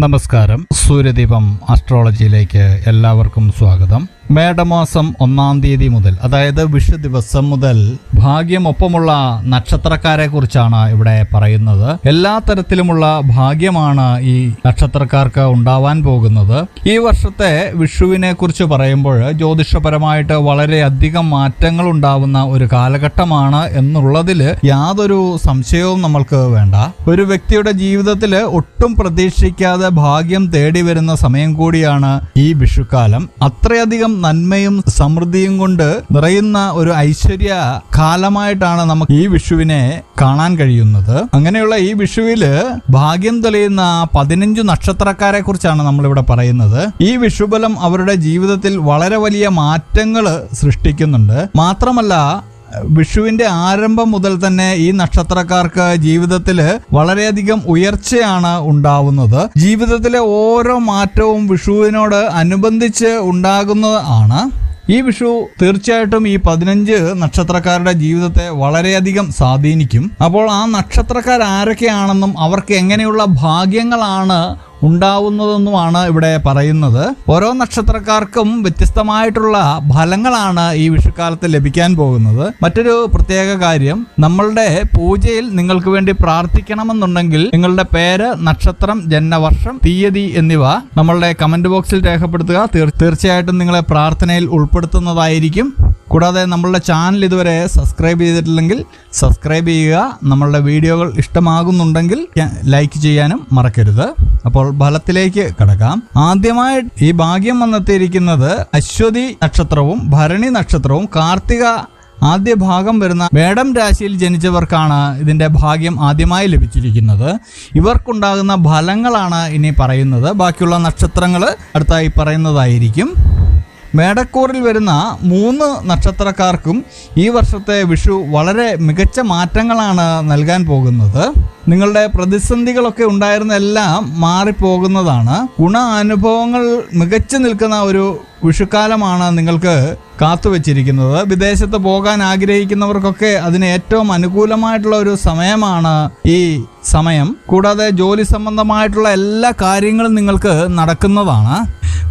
നമസ്കാരം. സൂര്യദീപം ആസ്ട്രോളജിയിലേക്ക് എല്ലാവർക്കും സ്വാഗതം. മേടമാസം ഒന്നാം തീയതി മുതൽ അതായത് വിഷു ദിവസം മുതൽ ഭാഗ്യമൊപ്പമുള്ള നക്ഷത്രക്കാരെ കുറിച്ചാണ് ഇവിടെ പറയുന്നത്. എല്ലാ തരത്തിലുമുള്ള ഭാഗ്യമാണ് ഈ നക്ഷത്രക്കാർക്ക് ഉണ്ടാവാൻ പോകുന്നത്. ഈ വർഷത്തെ വിഷുവിനെ കുറിച്ച് പറയുമ്പോൾ ജ്യോതിഷപരമായിട്ട് വളരെ അധികം മാറ്റങ്ങൾ ഉണ്ടാവുന്ന ഒരു കാലഘട്ടമാണ് എന്നുള്ളതിൽ യാതൊരു സംശയവും നമ്മൾക്ക് വേണ്ട. ഒരു വ്യക്തിയുടെ ജീവിതത്തിൽ ഒട്ടും പ്രതീക്ഷിക്കാതെ ഭാഗ്യം തേടി വരുന്ന സമയം കൂടിയാണ് ഈ വിഷുക്കാലം. അത്രയധികം നന്മയും സമൃദ്ധിയും കൊണ്ട് നിറയുന്ന ഒരു ഐശ്വര്യ കാലമായിട്ടാണ് നമുക്ക് ഈ വിഷുവിനെ കാണാൻ കഴിയുന്നത്. അങ്ങനെയുള്ള ഈ വിഷുവിൽ ഭാഗ്യം തെളിയുന്ന പതിനഞ്ചു നക്ഷത്രക്കാരെ കുറിച്ചാണ് നമ്മളിവിടെ പറയുന്നത്. ഈ വിഷുബലം അവരുടെ ജീവിതത്തിൽ വളരെ വലിയ മാറ്റങ്ങൾ സൃഷ്ടിക്കുന്നുണ്ട്. മാത്രമല്ല വിഷുവിന്റെ ആരംഭം മുതൽ തന്നെ ഈ നക്ഷത്രക്കാർക്ക് ജീവിതത്തിൽ വളരെയധികം ഉയർച്ചയാണ് ഉണ്ടാവുന്നത്. ജീവിതത്തിലെ ഓരോ മാറ്റവും വിഷുവിനോട് അനുബന്ധിച്ച് ഉണ്ടാകുന്നത് ഈ വിഷു തീർച്ചയായിട്ടും ഈ പതിനഞ്ച് നക്ഷത്രക്കാരുടെ ജീവിതത്തെ വളരെയധികം സ്വാധീനിക്കും. അപ്പോൾ ആ നക്ഷത്രക്കാർ ആരൊക്കെയാണെന്നും അവർക്ക് എങ്ങനെയുള്ള ഭാഗ്യങ്ങളാണ് ഉണ്ടാവുന്നതെന്നുമാണ് ഇവിടെ പറയുന്നത്. ഓരോ നക്ഷത്രക്കാർക്കും വ്യത്യസ്തമായിട്ടുള്ള ഫലങ്ങളാണ് ഈ വിഷുക്കാലത്ത് ലഭിക്കാൻ പോകുന്നത്. മറ്റൊരു പ്രത്യേക കാര്യം നമ്മളുടെ പൂജയിൽ നിങ്ങൾക്ക് വേണ്ടി പ്രാർത്ഥിക്കണമെന്നുണ്ടെങ്കിൽ നിങ്ങളുടെ പേര് നക്ഷത്രം ജന്മവർഷം തീയതി എന്നിവ നമ്മളുടെ കമന്റ് ബോക്സിൽ രേഖപ്പെടുത്തുക. തീർച്ചയായിട്ടും നിങ്ങളെ പ്രാർത്ഥനയിൽ ഉൾപ്പെടുത്തുന്നതായിരിക്കും. കൂടാതെ നമ്മളുടെ ചാനൽ ഇതുവരെ സബ്സ്ക്രൈബ് ചെയ്തിട്ടില്ലെങ്കിൽ സബ്സ്ക്രൈബ് ചെയ്യുക. നമ്മളുടെ വീഡിയോകൾ ഇഷ്ടമാകുന്നുണ്ടെങ്കിൽ ലൈക്ക് ചെയ്യാനും മറക്കരുത്. അപ്പോൾ ഫലത്തിലേക്ക് കടക്കാം. ആദ്യമായി ഈ ഭാഗ്യം വന്നെത്തിയിരിക്കുന്നത് അശ്വതി നക്ഷത്രവും ഭരണി നക്ഷത്രവും കാർത്തിക ആദ്യ ഭാഗം വരുന്ന മേടം രാശിയിൽ ജനിച്ചവർക്കാണ് ഇതിന്റെ ഭാഗ്യം ആദ്യമായി ലഭിച്ചിരിക്കുന്നത്. ഇവർക്കുണ്ടാകുന്ന ഫലങ്ങളാണ് ഇനി പറയുന്നത്. ബാക്കിയുള്ള നക്ഷത്രങ്ങൾ അടുത്തായി പറയുന്നതായിരിക്കും. മേടക്കൂറിൽ വരുന്ന മൂന്ന് നക്ഷത്രക്കാർക്കും ഈ വർഷത്തെ വിഷു വളരെ മികച്ച മാറ്റങ്ങളാണ് നൽകാൻ പോകുന്നത്. നിങ്ങളുടെ പ്രതിസന്ധികളൊക്കെ ഉണ്ടായിരുന്ന എല്ലാം മാറിപ്പോകുന്നതാണ്. ഗുണ അനുഭവങ്ങൾ മികച്ചു നിൽക്കുന്ന ഒരു വിഷുക്കാലമാണ് നിങ്ങൾക്ക് കാത്തുവച്ചിരിക്കുന്നത്. വിദേശത്ത് പോകാൻ ആഗ്രഹിക്കുന്നവർക്കൊക്കെ അതിന് ഏറ്റവും അനുകൂലമായിട്ടുള്ള ഒരു സമയമാണ് ഈ സമയം. കൂടാതെ ജോലി സംബന്ധമായിട്ടുള്ള എല്ലാ കാര്യങ്ങളും നിങ്ങൾക്ക് നടക്കുന്നതാണ്.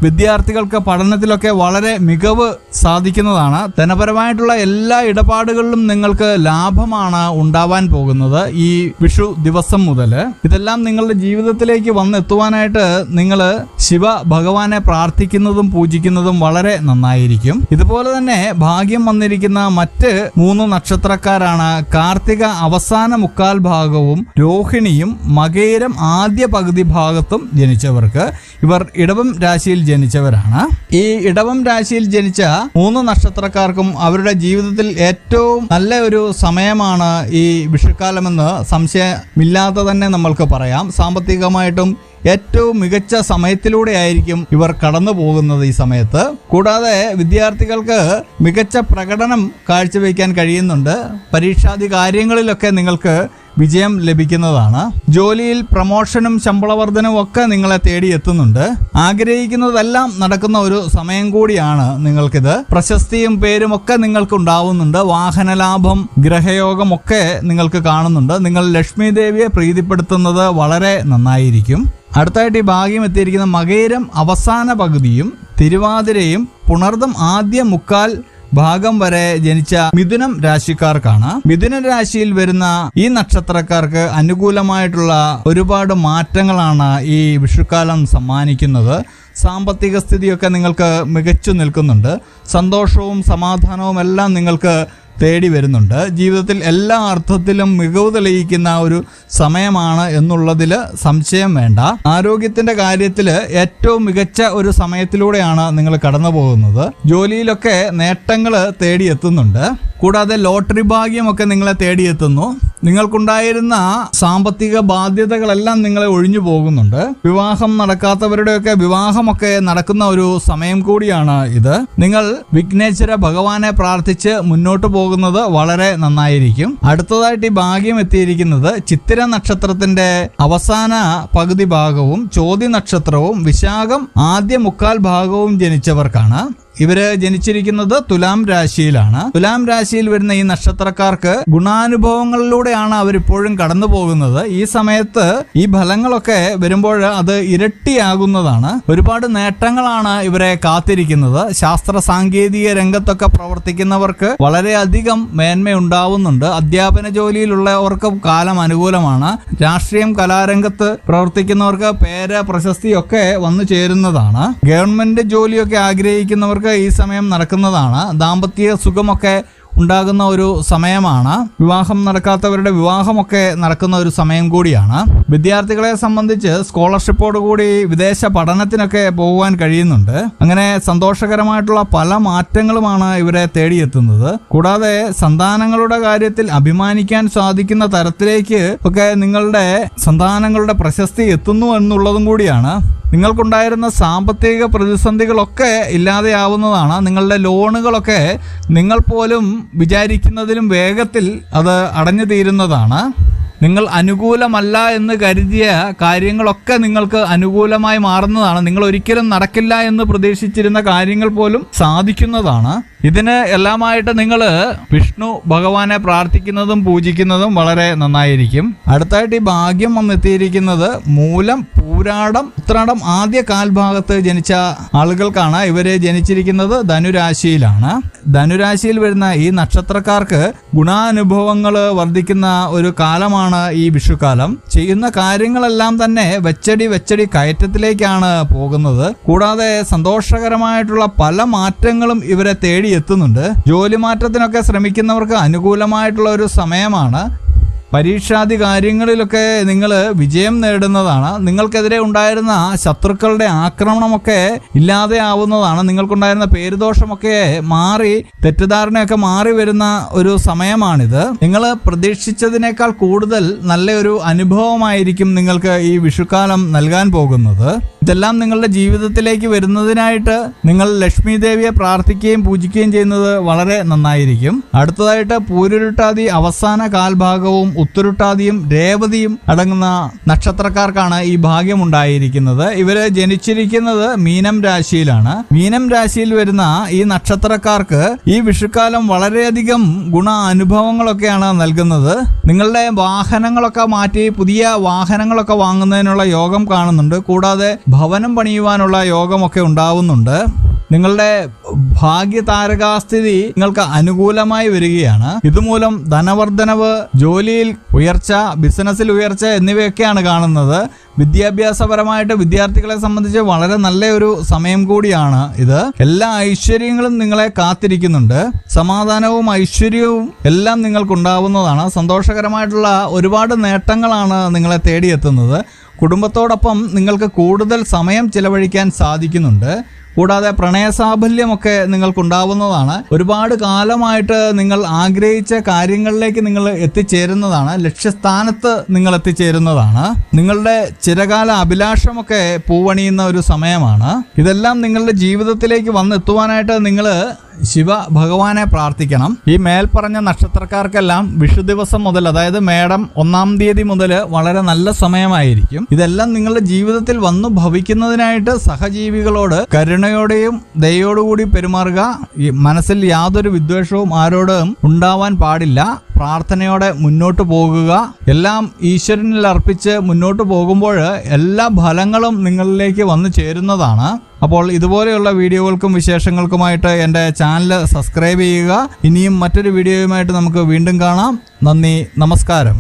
വിദ്യാർത്ഥികൾക്ക് പഠനത്തിലൊക്കെ വളരെ മികവ് സാധിക്കുന്നതാണ്. ധനപരമായിട്ടുള്ള എല്ലാ ഇടപാടുകളിലും നിങ്ങൾക്ക് ലാഭമാണ് ഉണ്ടാവാൻ പോകുന്നത് ഈ വിഷു ദിവസം മുതൽ ഇതെല്ലാം നിങ്ങളുടെ ജീവിതത്തിലേക്ക് വന്നെത്തുവാനായിട്ട് നിങ്ങൾ ശിവ ഭഗവാനെ പ്രാർത്ഥിക്കുന്നതും പൂജിക്കുന്നതും വളരെ നന്നായിരിക്കും. ഇതുപോലെ തന്നെ ഭാഗ്യം വന്നിരിക്കുന്ന മറ്റ് മൂന്ന് നക്ഷത്രക്കാരാണ്. കാർത്തിക അവസാന മുക്കാൽ ഭാഗവും രോഹിണിയും മകേരം ആദ്യ പകുതി ഭാഗത്തും ജനിച്ചവർക്ക്. ഇവർ ഇടവം രാശിയിൽ ജനിച്ചവരാണ്. ഈ ഇടവം രാശിയിൽ ജനിച്ച മൂന്ന് നക്ഷത്രക്കാർക്കും അവരുടെ ജീവിതത്തിൽ ഏറ്റവും നല്ല ഒരു സമയമാണ് ഈ വിഷുക്കാലമെന്ന് സംശയമില്ലാതെ തന്നെ നമ്മൾക്ക് പറയാം. സാമ്പത്തികമായിട്ടും ഏറ്റവും മികച്ച സമയത്തിലൂടെ ആയിരിക്കും ഇവർ കടന്നു പോകുന്നത് ഈ സമയത്ത്. കൂടാതെ വിദ്യാർത്ഥികൾക്ക് മികച്ച പ്രകടനം കാഴ്ചവെക്കാൻ കഴിയുന്നുണ്ട്. പരീക്ഷാദി കാര്യങ്ങളിലൊക്കെ നിങ്ങൾക്ക് വിജയം ലഭിക്കുന്നതാണ്. ജോലിയിൽ പ്രമോഷനും ശമ്പള വർധനവും ഒക്കെ നിങ്ങളെ തേടി എത്തുന്നുണ്ട്. ആഗ്രഹിക്കുന്നതെല്ലാം നടക്കുന്ന ഒരു സമയം കൂടിയാണ് നിങ്ങൾക്കിത്. പ്രശസ്തിയും പേരും ഒക്കെ നിങ്ങൾക്ക് ഉണ്ടാവുന്നുണ്ട്. വാഹന ലാഭം ഗ്രഹയോഗം ഒക്കെ നിങ്ങൾക്ക് കാണുന്നുണ്ട്. നിങ്ങൾ ലക്ഷ്മി ദേവിയെ പ്രീതിപ്പെടുത്തുന്നത് വളരെ നന്നായിരിക്കും. അടുത്തായിട്ട് ഈ ഭാഗ്യം എത്തിയിരിക്കുന്ന മകേരം അവസാന പകുതിയും തിരുവാതിരയും പുണർദം ആദ്യ മുക്കാൽ ഭാഗം വരെ ജനിച്ച മിഥുനം രാശിക്കാർക്കാണ്. മിഥുന രാശിയിൽ വരുന്ന ഈ നക്ഷത്രക്കാർക്ക് അനുകൂലമായിട്ടുള്ള ഒരുപാട് മാറ്റങ്ങളാണ് ഈ വിഷുക്കാലം സമ്മാനിക്കുന്നത്. സാമ്പത്തിക സ്ഥിതിയൊക്കെ നിങ്ങൾക്ക് മികച്ചു നിൽക്കുന്നുണ്ട്. സന്തോഷവും സമാധാനവും എല്ലാം നിങ്ങൾക്ക് തേടി വരുന്നുണ്ട്. ജീവിതത്തിൽ എല്ലാ അർത്ഥത്തിലും മികവ് തെളിയിക്കുന്ന ഒരു സമയമാണ് എന്നുള്ളതിൽ സംശയം വേണ്ട. ആരോഗ്യത്തിന്റെ കാര്യത്തിൽ ഏറ്റവും മികച്ച ഒരു സമയത്തിലൂടെയാണ് നിങ്ങൾ കടന്നു പോകുന്നത് ജോലിയിലൊക്കെ നേട്ടങ്ങൾ തേടിയെത്തുന്നുണ്ട്. കൂടാതെ ലോട്ടറി ഭാഗ്യമൊക്കെ നിങ്ങളെ തേടിയെത്തുന്നു. നിങ്ങൾക്കുണ്ടായിരുന്ന സാമ്പത്തിക ബാധ്യതകളെല്ലാം നിങ്ങളെ ഒഴിഞ്ഞു പോകുന്നുണ്ട്. വിവാഹം നടക്കാത്തവരുടെയൊക്കെ വിവാഹമൊക്കെ നടക്കുന്ന ഒരു സമയം കൂടിയാണ് ഇത്. നിങ്ങൾ വിഘ്നേശ്വര ഭഗവാനെ പ്രാർത്ഥിച്ച് മുന്നോട്ട് പോകുന്നത് വളരെ നന്നായിരിക്കും. അടുത്തതായിട്ട് ഈ ഭാഗ്യം എത്തിയിരിക്കുന്നത് ചിത്തിര നക്ഷത്രത്തിന്റെ അവസാന പകുതി ഭാഗവും ചോതി നക്ഷത്രവും വിശാഖം ആദ്യ മുക്കാൽ ഭാഗവും ജനിച്ചവർക്കാണ്. ഇവർ ജനിച്ചിരിക്കുന്നത് തുലാം രാശിയിലാണ്. തുലാം രാശിയിൽ വരുന്ന ഈ നക്ഷത്രക്കാർക്ക് ഗുണാനുഭവങ്ങളിലൂടെയാണ് അവരിപ്പോഴും കടന്നു പോകുന്നത് ഈ സമയത്ത് ഈ ഫലങ്ങളൊക്കെ വരുമ്പോൾ അത് ഇരട്ടിയാകുന്നതാണ്. ഒരുപാട് നേട്ടങ്ങളാണ് ഇവരെ കാത്തിരിക്കുന്നത്. ശാസ്ത്ര സാങ്കേതിക രംഗത്തൊക്കെ പ്രവർത്തിക്കുന്നവർക്ക് വളരെയധികം മേന്മ ഉണ്ടാവുന്നുണ്ട് അധ്യാപന ജോലിയിലുള്ളവർക്ക് കാലം അനുകൂലമാണ്. രാഷ്ട്രീയം കലാരംഗത്ത് പ്രവർത്തിക്കുന്നവർക്ക് പേര് പ്രശസ്തിയൊക്കെ വന്നു ചേരുന്നതാണ്. ഗവൺമെന്റ് ജോലിയൊക്കെ ആഗ്രഹിക്കുന്നവർക്ക് ഈ സമയം നടക്കുന്നതാണ്. ദാമ്പത്യ സുഖമൊക്കെ ഉണ്ടാകുന്ന ഒരു സമയമാണ്. വിവാഹം നടക്കാത്തവരുടെ വിവാഹമൊക്കെ നടക്കുന്ന ഒരു സമയം കൂടിയാണ്. വിദ്യാർത്ഥികളെ സംബന്ധിച്ച് സ്കോളർഷിപ്പോട് കൂടി വിദേശ പഠനത്തിനൊക്കെ പോകുവാൻ കഴിയുന്നുണ്ട്. അങ്ങനെ സന്തോഷകരമായിട്ടുള്ള പല മാറ്റങ്ങളുമാണ് ഇവരെ തേടിയെത്തുന്നത്. കൂടാതെ സന്താനങ്ങളുടെ കാര്യത്തിൽ അഭിമാനിക്കാൻ സാധിക്കുന്ന തരത്തിലേക്ക് ഒക്കെ നിങ്ങളുടെ സന്താനങ്ങളുടെ പ്രശസ്തി എത്തുന്നു എന്നുള്ളതും കൂടിയാണ്. നിങ്ങൾക്കുണ്ടായിരുന്ന സാമ്പത്തിക പ്രതിസന്ധികളൊക്കെ ഇല്ലാതെയാവുന്നതാണ്. നിങ്ങളുടെ ലോണുകളൊക്കെ നിങ്ങൾ പോലും വിചാരിക്കുന്നതിലും വേഗത്തിൽ അത് അടഞ്ഞു തീരുന്നതാണ്. നിങ്ങൾ അനുകൂലമല്ല എന്ന് കരുതിയ കാര്യങ്ങളൊക്കെ നിങ്ങൾക്ക് അനുകൂലമായി മാറുന്നതാണ്. നിങ്ങൾ ഒരിക്കലും നടക്കില്ല എന്ന് പ്രതീക്ഷിച്ചിരുന്ന കാര്യങ്ങൾ പോലും സാധിക്കുന്നതാണ്. ഇതിന് എല്ലാമായിട്ട് നിങ്ങൾ വിഷ്ണു ഭഗവാനെ പ്രാർത്ഥിക്കുന്നതും പൂജിക്കുന്നതും വളരെ നന്നായിരിക്കും. അടുത്തായിട്ട് ഈ ഭാഗ്യം വന്നെത്തിയിരിക്കുന്നത് മൂലം പൂരാടം ഉത്രാടം ആദ്യ കാൽഭാഗത്ത് ജനിച്ച ആളുകൾക്കാണ് ഇവർ ജനിച്ചിരിക്കുന്നത് ധനുരാശിയിലാണ്. ധനുരാശിയിൽ വരുന്ന ഈ നക്ഷത്രക്കാർക്ക് ഗുണാനുഭവങ്ങൾ വർദ്ധിക്കുന്ന ഒരു കാലമാണ് ഈ വിഷുക്കാലം. ചെയ്യുന്ന കാര്യങ്ങളെല്ലാം തന്നെ വെച്ചടി വെച്ചടി കയറ്റത്തിലേക്കാണ് പോകുന്നത്. കൂടാതെ സന്തോഷകരമായിട്ടുള്ള പല മാറ്റങ്ങളും ഇവരെ തേടിയെത്തുന്നുണ്ട്. ജോലി മാറ്റത്തിനൊക്കെ ശ്രമിക്കുന്നവർക്ക് അനുകൂലമായിട്ടുള്ള ഒരു സമയമാണ്. പരീക്ഷാദി കാര്യങ്ങളിലൊക്കെ നിങ്ങൾ വിജയം നേടുന്നതാണ്. നിങ്ങൾക്കെതിരെ ഉണ്ടായിരുന്ന ശത്രുക്കളുടെ ആക്രമണമൊക്കെ ഇല്ലാതെ ആവുന്നതാണ്. നിങ്ങൾക്കുണ്ടായിരുന്ന പേരുദോഷമൊക്കെ മാറി തെറ്റിദ്ധാരണയൊക്കെ മാറി വരുന്ന ഒരു സമയമാണിത്. നിങ്ങൾ പ്രതീക്ഷിച്ചതിനേക്കാൾ കൂടുതൽ നല്ലൊരു അനുഭവമായിരിക്കും നിങ്ങൾക്ക് ഈ വിഷുക്കാലം നൽകാൻ പോകുന്നത്. ഇതെല്ലാം നിങ്ങളുടെ ജീവിതത്തിലേക്ക് വരുന്നതിനായിട്ട് നിങ്ങൾ ലക്ഷ്മി ദേവിയെ പ്രാർത്ഥിക്കുകയും പൂജിക്കുകയും ചെയ്യുന്നത് വളരെ നന്നായിരിക്കും. അടുത്തതായിട്ട് പൂരുരുട്ടാതി അവസാന കാൽഭാഗവും ഉത്തരുട്ടാതിയും രേവതിയും അടങ്ങുന്ന നക്ഷത്രക്കാർക്കാണ് ഈ ഭാഗ്യം ഉണ്ടായിരിക്കുന്നത് ഇവർ ജനിച്ചിരിക്കുന്നത് മീനം രാശിയിലാണ്. മീനം രാശിയിൽ വരുന്ന ഈ നക്ഷത്രക്കാർക്ക് ഈ വിഷുക്കാലം വളരെയധികം ഗുണ അനുഭവങ്ങളൊക്കെയാണ് നൽകുന്നത്. നിങ്ങളുടെ വാഹനങ്ങളൊക്കെ മാറ്റി പുതിയ വാഹനങ്ങളൊക്കെ വാങ്ങുന്നതിനുള്ള യോഗം കാണുന്നുണ്ട്. കൂടാതെ ഭവനം പണിയുവാനുള്ള യോഗമൊക്കെ ഉണ്ടാവുന്നുണ്ട്. നിങ്ങളുടെ ഭാഗ്യതാരകാസ്ഥിതി നിങ്ങൾക്ക് അനുകൂലമായി വരികയാണ്. ഇതുമൂലം ധനവർദ്ധനവ് ജോലിയിൽ ഉയർച്ച ബിസിനസ്സിൽ ഉയർച്ച എന്നിവയൊക്കെയാണ് കാണുന്നത്. വിദ്യാഭ്യാസപരമായിട്ട് വിദ്യാർത്ഥികളെ സംബന്ധിച്ച് വളരെ നല്ല ഒരു സമയം കൂടിയാണ് ഇത്. എല്ലാ ഐശ്വര്യങ്ങളും നിങ്ങളെ കാത്തിരിക്കുന്നുണ്ട്. സമാധാനവും ഐശ്വര്യവും എല്ലാം നിങ്ങൾക്കുണ്ടാവുന്നതാണ്. സന്തോഷകരമായിട്ടുള്ള ഒരുപാട് നേട്ടങ്ങളാണ് നിങ്ങളെ തേടിയെത്തുന്നത്. കുടുംബത്തോടൊപ്പം നിങ്ങൾക്ക് കൂടുതൽ സമയം ചിലവഴിക്കാൻ സാധിക്കുന്നുണ്ട്. കൂടാതെ പ്രണയസാഫല്യമൊക്കെ നിങ്ങൾക്കുണ്ടാവുന്നതാണ്. ഒരുപാട് കാലമായിട്ട് നിങ്ങൾ ആഗ്രഹിച്ച കാര്യങ്ങളിലേക്ക് നിങ്ങൾ എത്തിച്ചേരുന്നതാണ്. ലക്ഷ്യസ്ഥാനത്ത് നിങ്ങൾ എത്തിച്ചേരുന്നതാണ്. നിങ്ങളുടെ ചിരകാല അഭിലാഷമൊക്കെ പൂവണിയുന്ന ഒരു സമയമാണ്. ഇതെല്ലാം നിങ്ങളുടെ ജീവിതത്തിലേക്ക് വന്നെത്തുവാനായിട്ട് നിങ്ങൾ ശിവ ഭഗവാനെ പ്രാർത്ഥിക്കണം. ഈ മേൽപ്പറഞ്ഞ നക്ഷത്രക്കാർക്കെല്ലാം വിഷു ദിവസം മുതൽ അതായത് മേടം ഒന്നാം തീയതി മുതൽ വളരെ നല്ല സമയമായിരിക്കും. ഇതെല്ലാം നിങ്ങളുടെ ജീവിതത്തിൽ വന്നു ഭവിക്കുന്നതിനായിട്ട് സഹജീവികളോട് കരുണയോടെയും ദയോടുകൂടി പെരുമാറുക. മനസ്സിൽ യാതൊരു വിദ്വേഷവും ആരോടും ഉണ്ടാവാൻ പാടില്ല. പ്രാർത്ഥനയോടെ മുന്നോട്ട് പോകുക. എല്ലാം ഈശ്വരനിൽ അർപ്പിച്ച് മുന്നോട്ട് പോകുമ്പോൾ എല്ലാ ഫലങ്ങളും നിങ്ങളിലേക്ക് വന്നു ചേരുന്നതാണ്. അപ്പോൾ ഇതുപോലെയുള്ള വീഡിയോകൾക്കും വിശേഷങ്ങൾക്കുമായിട്ട് എന്റെ ചാനൽ സബ്സ്ക്രൈബ് ചെയ്യുക. ഇനിയും മറ്റൊരു വീഡിയോയുമായിട്ട് നമുക്ക് വീണ്ടും കാണാം. നന്ദി നമസ്കാരം.